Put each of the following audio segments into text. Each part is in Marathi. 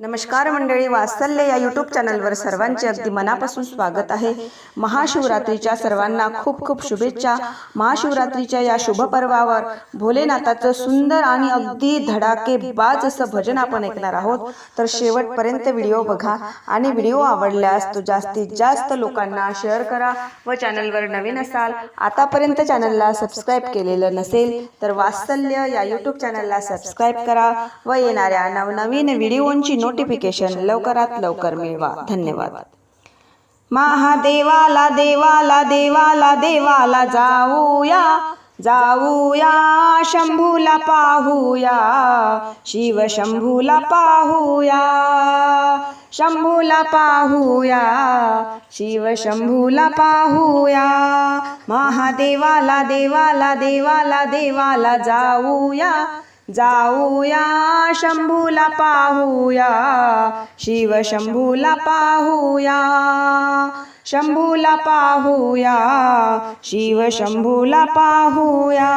नमस्कार मंडळी वात्सल्य या यूट्यूब चॅनलवर सर्वांचे अगदी मनापासून स्वागत आहे. महाशिवरात्रीच्या सर्वांना खूप खूप शुभेच्छा. महाशिवरात्रीच्या या शुभ पर्वावर भोलेनाथाचं सुंदर आणि अगदी धडाकेबाज असं भजन आपण ऐकणार आहोत. तर शेवटपर्यंत व्हिडिओ बघा आणि व्हिडिओ आवडल्यास तो जास्तीत जास्त लोकांना शेअर करा व चॅनलवर नवीन असाल आतापर्यंत चॅनलला सबस्क्राईब केलेलं नसेल तर वात्सल्य या यूट्यूब चॅनलला सबस्क्राईब करा व येणाऱ्या नवनवीन व्हिडिओंची नोटिफिकेशन लवकरात लवकर मिळवा. धन्यवाद. महादेवाला देवाला देवाला देवाला जाऊया. जाऊया शंभूला पाहूया. शिव शंभूला पाहूया. शंभूला पाहूया. शिव शंभूला पाहूया. महादेवाला देवाला देवाला देवाला जाऊया. जाऊया शंभूला पाहूया शिव शंभूला पाहूया शंभूला पाहूया शिव शंभूला पाहूया.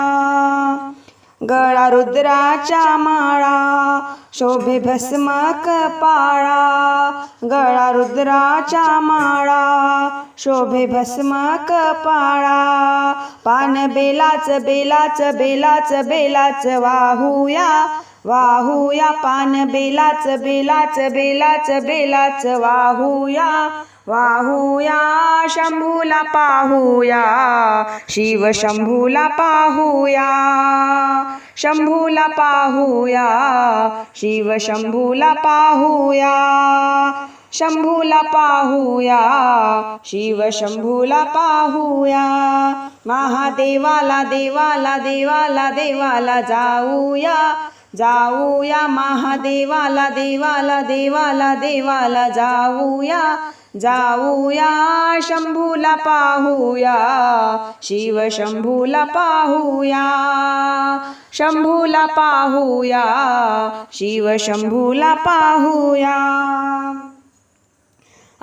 गळा रुद्राच्या माळा शोभे भस्म कपाळा गळा रुद्राच्या माळा शोभे भस्म कपाळा. पान बेलाच बेलाच बेलाच बेलाच वाहूया. वाहूया पान बेलाच बेलाच बेलाच बेलाच वाहूया. वाहूया शंभूला पाहूया. शिव शंभूला पाहूया. शंभूला पाहूया. शिव शंभूला पाहूया. शंभूला पाहूया. शिव शंभूला पाहूया. महादेवाला देवाला देवाला देवाला जाऊया. जाऊया महादेवाला देवाला देवाला देवाला जाऊया. जाऊया शंभूला पाहूया. शिव शंभूला पाहूया. शंभूला पाहूया. शिव शंभूला पाहूया.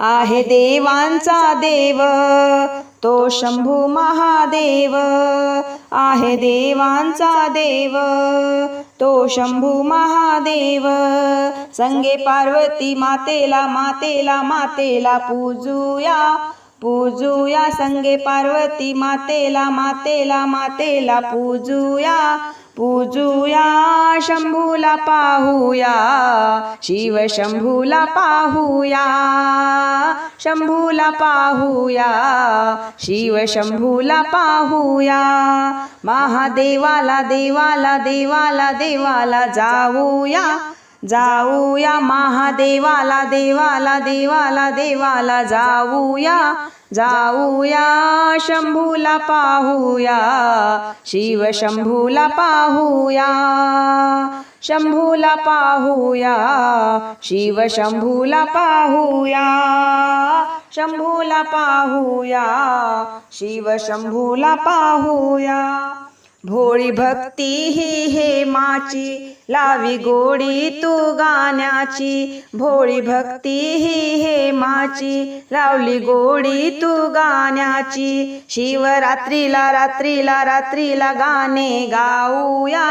आहे देवांचा देव. तो शंभू महादेव. आहे देवांचा देव. तो शंभू महादेव. संगे पार्वती मातेला मातेला मातेला पूजूया. पूजूया संगे पार्वती मातेला मातेला मातेला पूजूया. पूजूया शंभूला पाहूया. शिव शंभूला पाहूया. शंभूला पाहूया. शिव शंभूला पाहूया. महादेवाला देवाला देवाला देवाला जाऊया. जाऊया महादेवाला देवाला देवाला देवाला जाऊया. जाऊया शंभूला पाहूया शिव शंभूला पाहूया शंभूला पाहूया शिव शंभूला पाहूया शंभूला पाहूया शिव शंभूला पाहूया. भोळी भक्ती ही हे माची. लावी गोडी तू गाण्याची. भोळी भक्ती ही हे माची. लावली गोडी तू गाण्याची. शिवरात्रीला रात्रीला रात्रीला गाणे गाऊया.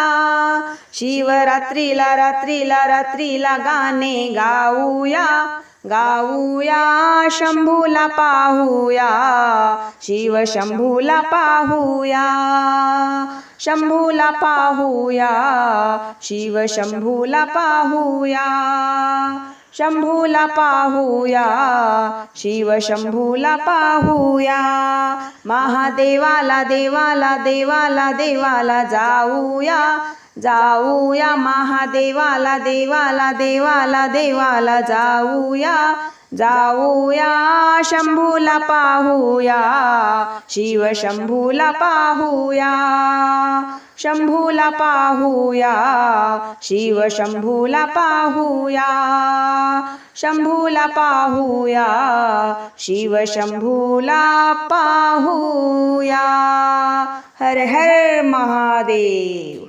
शिवरात्रीला रात्रीला रात्रीला गाणे गाऊया. गाऊया शंभूला पाहूया शिव शंभूला पाहूया शंभूला पाहूया शिव शंभूला पाहूया शंभूला पाहूया शिव शंभूला पाहूया. महादेवाला देवाला देवाला देवाला जाऊया जाऊया महादेवाला देवाला देवाला देवाला जाऊया. जाऊया शंभूला पाहूया. शिव शंभूला पाहूया. शंभूला पाहूया. शिव शंभूला पाहूया. शंभूला पाहूया. शिव शंभूला पाहूया. हर हर महादेव.